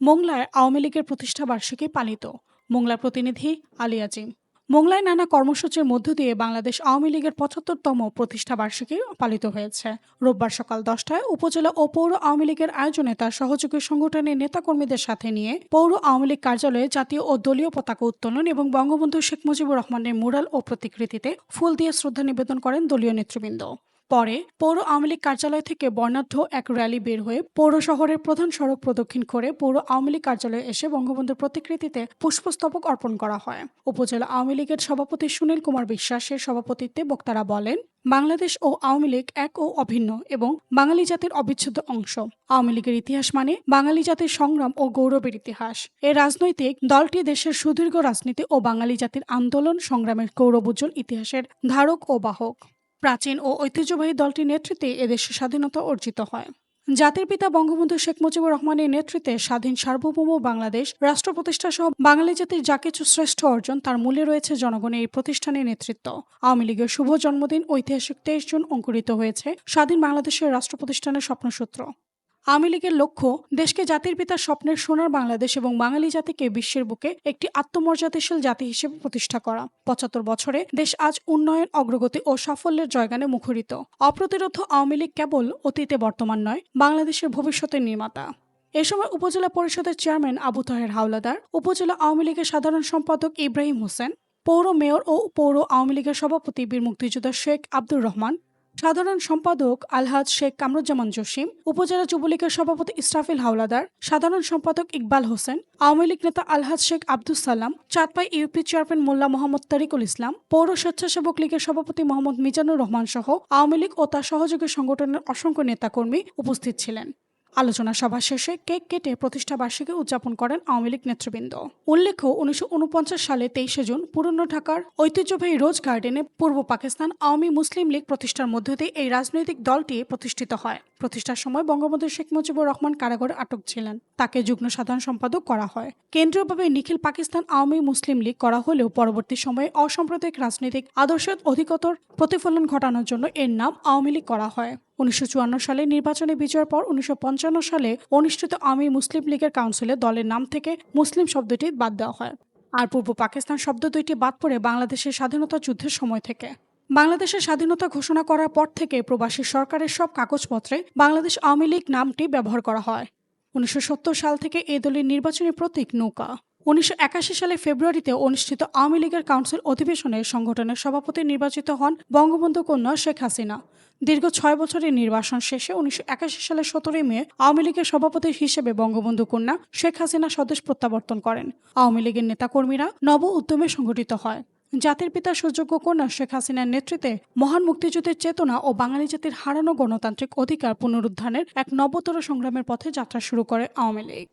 মোংলায় আওয়ামী লীগের প্রতিষ্ঠা বার্ষিকী পালিত। মোংলার প্রতিনিধি আলী আজিম। মোংলায় নানা কর্মসূচির মধ্য দিয়ে বাংলাদেশ আওয়ামী লীগের পঁচাত্তরতম প্রতিষ্ঠা বার্ষিকী পালিত হয়েছে। রোববার সকাল দশটায় উপজেলা ও পৌর আওয়ামী লীগের আয়োজনে তার সহযোগী সংগঠনের নেতাকর্মীদের সাথে নিয়ে পৌর আওয়ামী লীগ কার্যালয়ে জাতীয় ও দলীয় পতাকা উত্তোলন এবং বঙ্গবন্ধু শেখ মুজিবুর রহমানের মুরাল ও প্রতিকৃতিতে ফুল দিয়ে শ্রদ্ধা নিবেদন করেন দলীয় নেতৃবৃন্দ। পরে পৌর আওয়ামী লীগ কার্যালয় থেকে বর্ণাঢ্য এক র্যালি বের হয়ে পৌর শহরের প্রধান সড়ক প্রদক্ষিণ করে পৌর আওয়ামী লীগ কার্যালয়ে এসে বঙ্গবন্ধুর প্রতিকৃতিতে পুষ্পস্তবক অর্পণ করা হয়। উপজেলা আওয়ামী লীগের সভাপতি সুনীল কুমার বিশ্বাসের সভাপতিত্বে বক্তারা বলেন, বাংলাদেশ ও আওয়ামী লীগ এক ও অভিন্ন এবং বাঙালি জাতির অবিচ্ছেদ্য অংশ। আওয়ামী লীগের ইতিহাস মানে বাঙালি জাতির সংগ্রাম ও গৌরবের ইতিহাস। এই রাজনৈতিক দলটি দেশের সুদীর্ঘ রাজনীতি ও বাঙালি জাতির আন্দোলন, সংগ্রামের গৌরবোজ্জ্বল ইতিহাসের ধারক ও বাহক। প্রাচীন ও ঐতিহ্যবাহী দলটির নেতৃত্বে এদেশের স্বাধীনতা অর্জিত হয়। জাতির পিতা বঙ্গবন্ধু শেখ মুজিবুর রহমানের নেতৃত্বে স্বাধীন সার্বভৌম বাংলাদেশ রাষ্ট্র প্রতিষ্ঠা সহ বাঙালি জাতির যা কিছু শ্রেষ্ঠ অর্জন, তার মূলে রয়েছে জনগণের এই প্রতিষ্ঠানের নেতৃত্ব। আওয়ামী লীগের শুভ জন্মদিন ঐতিহাসিক তেইশ জুন অঙ্কুরিত হয়েছে। স্বাধীন বাংলাদেশের রাষ্ট্র প্রতিষ্ঠানের স্বপ্নসূত্র। আওয়ামী লীগের লক্ষ্য দেশকে জাতির পিতার স্বপ্নের সোনার বাংলাদেশ এবং বাঙালি জাতিকে বিশ্বের বুকে একটি আত্মমর্যাদাশীল জাতি হিসেবে প্রতিষ্ঠা করা। পঁচাত্তর বছরে দেশ আজ উন্নয়ন, অগ্রগতি ও সাফল্যের জয়গানে মুখরিত। অপ্রতিরোধ আওয়ামী লীগ কেবল অতীতে বর্তমান নয়, বাংলাদেশের ভবিষ্যতের নির্মাতা। এ সময় উপজেলা পরিষদের চেয়ারম্যান আবু তাহের হাওলাদার, উপজেলা আওয়ামী লীগের সাধারণ সম্পাদক ইব্রাহিম হোসেন, পৌর মেয়র ও পৌর আওয়ামী লীগের সভাপতি বীর মুক্তিযোদ্ধা শেখ আব্দুর রহমান সাধারণ সম্পাদক আলহাজ শেখ কামরুজ্জামান জসিম, উপজেলা যুবলীগের সভাপতি ইসরাফিল হাওলাদার, সাধারণ সম্পাদক ইকবাল হোসেন, আওয়ামী লীগ নেতা আলহাজ শেখ আব্দুল সালাম, চাঁদপাই ইউপি চেয়ারম্যান মোল্লা মোহাম্মদ তারিকুল ইসলাম, পৌর স্বেচ্ছাসেবক লীগের সভাপতি মোহাম্মদ মিজানুর রহমান সহ আওয়ামী লীগ ও তার সহযোগী সংগঠনের অসংখ্য নেতাকর্মী উপস্থিত ছিলেন। আলোচনা সভা শেষে কেক কেটে প্রতিষ্ঠা বার্ষিকী উদযাপন করেন আওয়ামী লীগ নেতৃবৃন্দ। উল্লেখ্য, উনিশশো ঊনপঞ্চাশ সালে তেইশে জুন পুরনো ঢাকার ঐতিহ্যবাহী রোজ গার্ডেনে পূর্ব পাকিস্তান আওয়ামী মুসলিম লীগ প্রতিষ্ঠার মধ্য দিয়ে এই রাজনৈতিক দলটি প্রতিষ্ঠিত হয়। প্রতিষ্ঠার সময় বঙ্গবন্ধু শেখ মুজিবুর রহমান কারাগারে আটক ছিলেন। তাকে যুগ্ম সাধারণ সম্পাদক করা হয়। কেন্দ্রীয়ভাবে নিখিল পাকিস্তান আওয়ামী মুসলিম লীগ করা হলেও পরবর্তী সময়ে অসাম্প্রদায়িক রাজনৈতিক আদর্শের অধিকতর প্রতিফলন ঘটানোর জন্য এর নাম আওয়ামী লীগ করা হয়। উনিশশো চুয়ান্ন সালে নির্বাচনে বিজয়ের পর উনিশশো পঞ্চান্ন সালে অনুষ্ঠিত আওয়ামী মুসলিম লীগের কাউন্সিলে দলের নাম থেকে মুসলিম শব্দটি বাদ দেওয়া হয়। আর পূর্ব পাকিস্তান শব্দ দুইটি বাদ পড়ে বাংলাদেশের স্বাধীনতা যুদ্ধের সময় থেকে। বাংলাদেশের স্বাধীনতা ঘোষণা করার পর থেকে প্রবাসী সরকারের সব কাগজপত্রে বাংলাদেশ আওয়ামী লীগ নামটি ব্যবহার করা হয়। উনিশশো সত্তর সাল থেকে এই দলের নির্বাচনী প্রতীক নৌকা। উনিশশো একাশি সালে ফেব্রুয়ারিতে অনুষ্ঠিত আওয়ামী লীগের কাউন্সিল অধিবেশনে সংগঠনের সভাপতি নির্বাচিত হন বঙ্গবন্ধু কন্যা শেখ হাসিনা। দীর্ঘ ছয় বছরের নির্বাসন শেষে উনিশশো একাশি সালের সতেরোই মে আওয়ামী লীগের সভাপতি হিসেবে বঙ্গবন্ধু কন্যা শেখ হাসিনা স্বদেশ প্রত্যাবর্তন করেন। আওয়ামী লীগের নেতাকর্মীরা নব উদ্যমে সংগঠিত হয়। জাতির পিতা সুযোগ্য কন্যা শেখ হাসিনার নেতৃত্বে মহান মুক্তিযুদ্ধের চেতনা ও বাঙালি জাতির হারানো গণতান্ত্রিক অধিকার পুনরুদ্ধারের এক নবতর সংগ্রামের পথে যাত্রা শুরু করে আওয়ামী লীগ